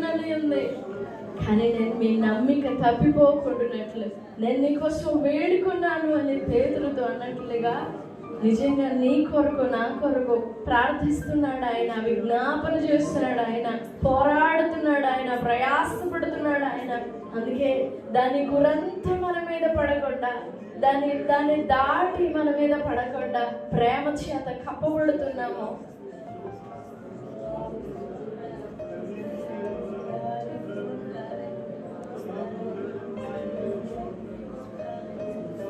నన్ను ఉంది కానీ నేను మీ నమ్మిక తప్పిపోకుండానట్లు నేను నీకోసం వేడుకున్నాను అని పేదలతో అన్నట్లుగా నిజంగా నీ కొరకు నా కొరకు ప్రార్థిస్తున్నాడు ఆయన విజ్ఞాపన చేస్తున్నాడు ఆయన పోరాడుతున్నాడు ఆయన ప్రయాసపడుతున్నాడు ఆయన. అందుకే దాని గురంతా మన మీద పడకుండా దాన్ని దాన్ని దాటి మన మీద పడకుండా ప్రేమ చేత కప్పబడుతున్నాము.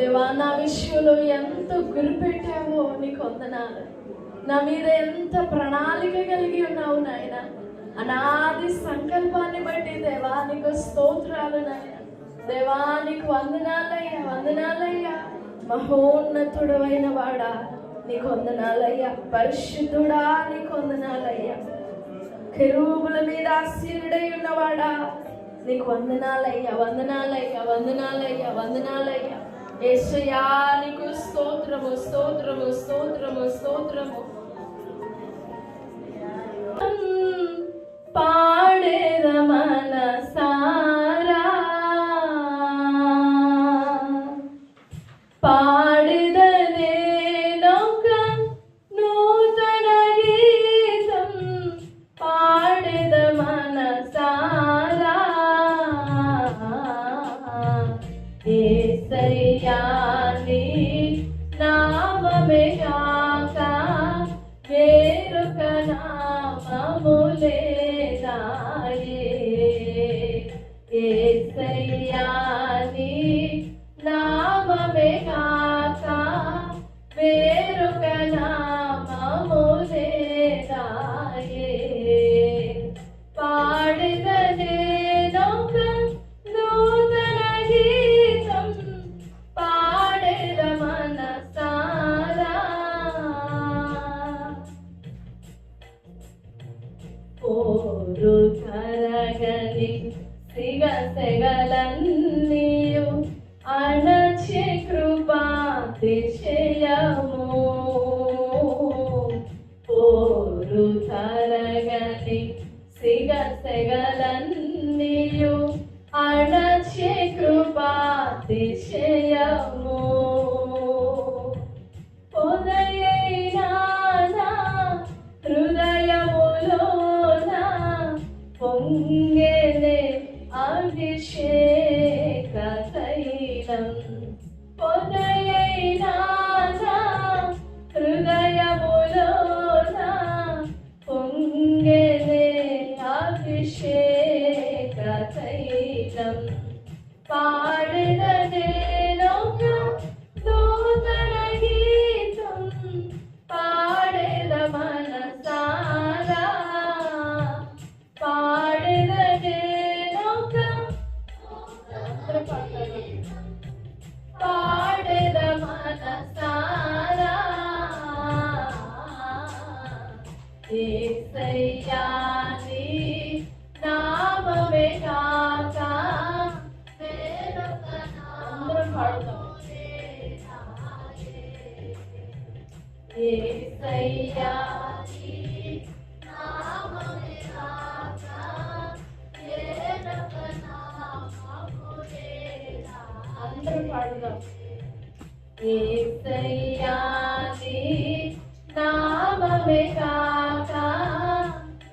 దేవా నా విషయంలో ఎంత గురిపెట్టావో నీకు వందనాలు. నా మీద ఎంత ప్రణాళిక కలిగి ఉన్నావు నాయన. అనాది సంకల్పాన్ని బట్టి దేవా నీకు స్తోత్రాలు నాయన. దేవా నీకు వందనాలయ్యా వందనాలయ్యా. మహోన్నతుడమైన వాడా నీకు వందనాలయ్యా. పరిశుద్ధుడా నీకు వందనాలయ్యా. కెరూబుల మీద ఆశీనుడై ఉన్నవాడా నీకు వందనాలయ్యా వందనాలయ్యా వందనాలయ్యా వందనాలయ్యా. ఏసయ్యా నీకు స్తోత్రము స్తోత్రము స్తోత్రము స్తోత్రము పా ఏసయ్యాని పోరు తరగని అణచే కృపా తిశయము ఏసయ్యాని నామమే కాక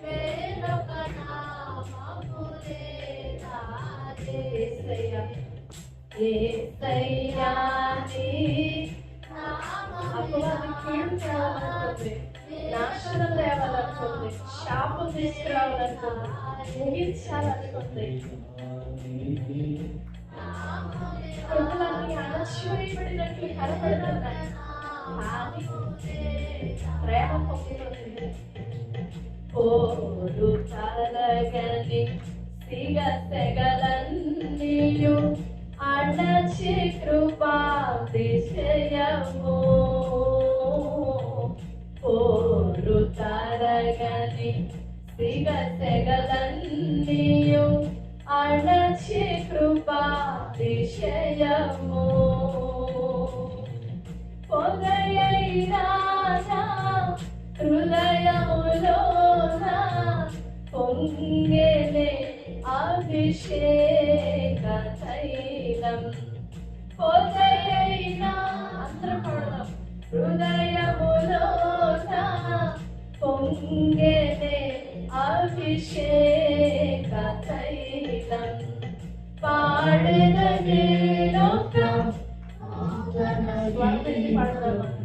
వేరొక నామములే ఏసయ్యా. ఏసయ్యాని నాశనం తేవాలనుకుంది శాపం తీసుకురావాలనుకుంది ముగించాలనుకుంది. కృపలన్నీ అణచివేయబడినట్లు ప్రేమ పొందుతుంది పోరు తలగని సిగ సెగలన్నీయు అణచి కృపా దిశయము పోరు తరగని సిగ అణచి కృపా దిశయము అభిషేక తైలం పొదయైన అందరం పాడదాం హృదయములోన పొంగెలే అభిషేక తైలం పాడదనే లోకం పాడదాం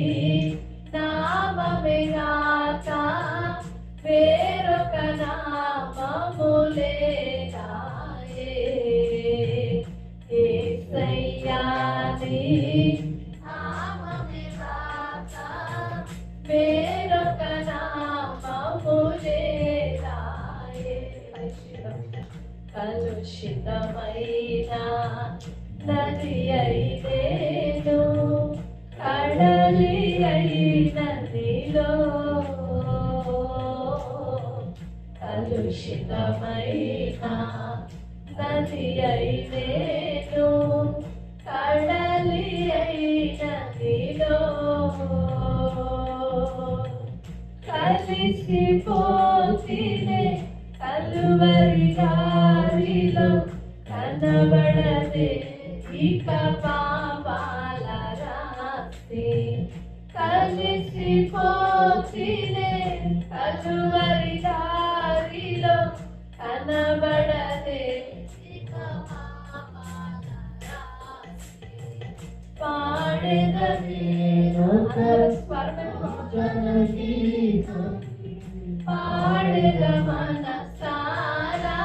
యేసయ్యాని నామమే గాక వేరొక నామము లేదాయే కడలి అయినదిలో కలుషితమైన నది అయితేను కడలి అయినదిలో కలిసిపోతినే కలువరి దారిలో కనబడదే ఇక పా కలిసిపోతినే కలువరి దారిలో కనబడదే ఇక పాపాల రాసి పాడేదని స్వరమే పాడద మనసారా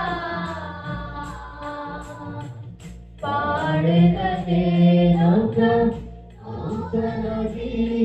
పాడద నేనొక పాడద మనసారా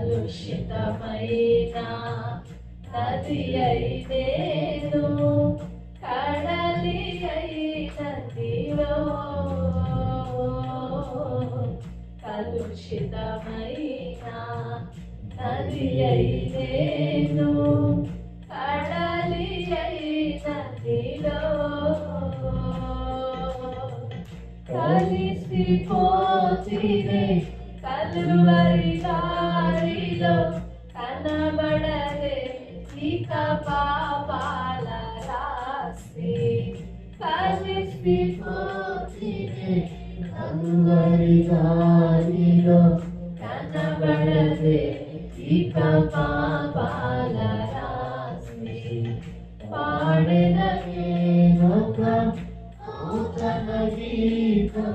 కలుషితమైన నది అయితేను కడలి అయినదిలో కలుషితమైన నది అయితేను కలిసిపోతినే కలువరి దారిలో కనబడదే ఇక పాపాల రాసి కలిసిపోతినే కలువరి దారిలో కనబడదే ఇక పాపాల రాసి పాడెదనే ఒక నూతన గీతం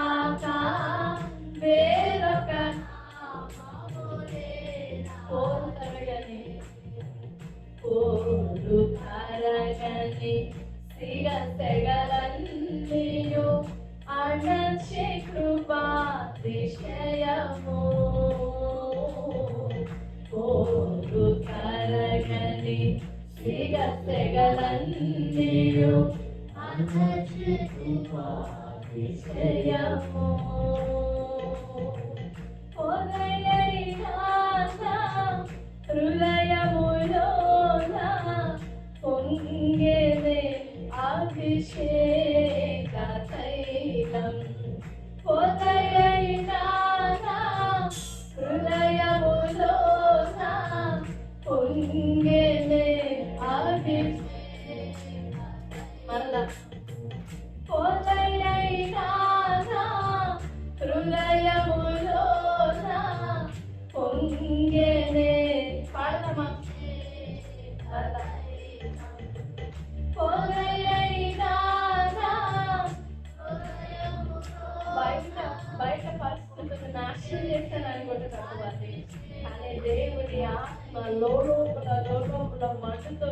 విశ్రయము హృదయములోన పొంగేదే అభిషేక తైలం పొదయైనాన హృదయములోన పొంగేదే అభిషేక. మరలా పొదైనా హృదయములో పొంగేనే పాడమా బయట పరిస్థితులు నాశనం చేస్తాను అనుకుంటున్నాను వారిని కానీ దేవుడి ఆత్మ లోపల లోపల మటుతో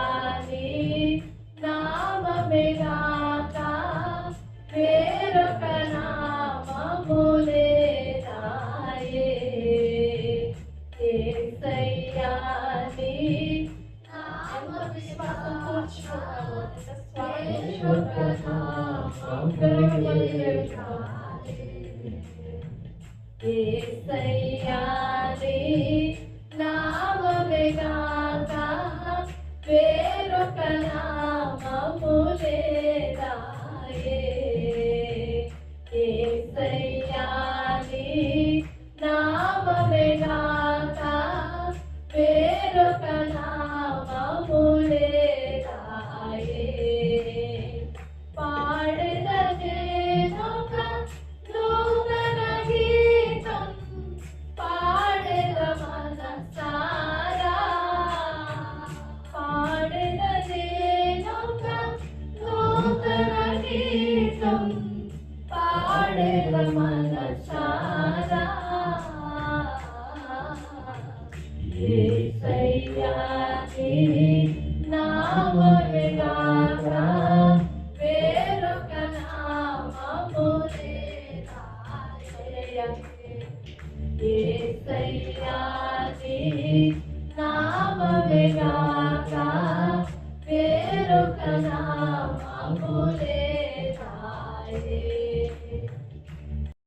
ఏసయ్యా 雨水一点